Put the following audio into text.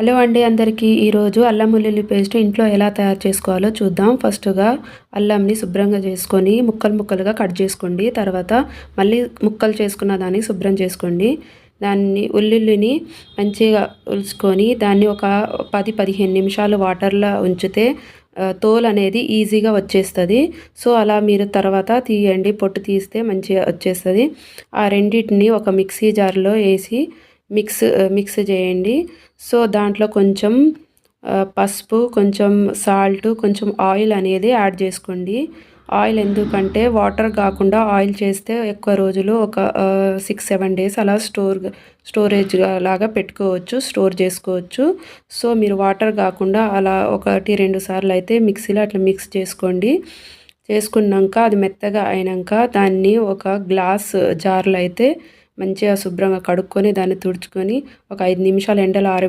Hello అండి అందరికీ. ఈరోజు అల్లం వెల్లుల్లి పేస్ట్ ఇంట్లో ఎలా తయారు చేసుకోవాలో చూద్దాం. ఫస్ట్గా అల్లంని శుభ్రంగా చేసుకొని ముక్కలు ముక్కలుగా కట్ చేసుకోండి. తర్వాత మళ్ళీ ముక్కలు చేసుకున్న దాన్ని శుభ్రం చేసుకోండి. దాన్ని ఉల్లుల్లిని మంచిగా ఉల్చుకొని దాన్ని ఒక పది పదిహేను నిమిషాలు వాటర్లో ఉంచితే తోలు అనేది ఈజీగా వచ్చేస్తుంది. సో అలా మీరు తర్వాత తీయండి. పొట్టు తీస్తే మంచిగా వచ్చేస్తుంది. ఆ రెండింటిని ఒక మిక్సీ జార్లో వేసి మిక్స్ మిక్స్ చేయండి. సో దాంట్లో కొంచెం పసుపు కొంచెం సాల్ట్ కొంచెం ఆయిల్ అనేది యాడ్ చేసుకోండి. ఆయిల్ ఎందుకంటే వాటర్ కాకుండా ఆయిల్ చేస్తే ఎక్కువ రోజులు ఒక సిక్స్ సెవెన్ డేస్ అలా స్టోర్ స్టోరేజ్ లాగా పెట్టుకోవచ్చు స్టోర్ చేసుకోవచ్చు. సో మీరు వాటర్ కాకుండా అలా ఒకటి రెండు సార్లు అయితే మిక్సీలో అట్లా మిక్స్ చేసుకోండి. చేసుకున్నాక అది మెత్తగా అయినాక దాన్ని ఒక గ్లాస్ జార్లో అయితే మంచిగా శుభ్రంగా కడుక్కొని దాన్ని తుడుచుకొని ఒక ఐదు నిమిషాలు ఎండలో ఆర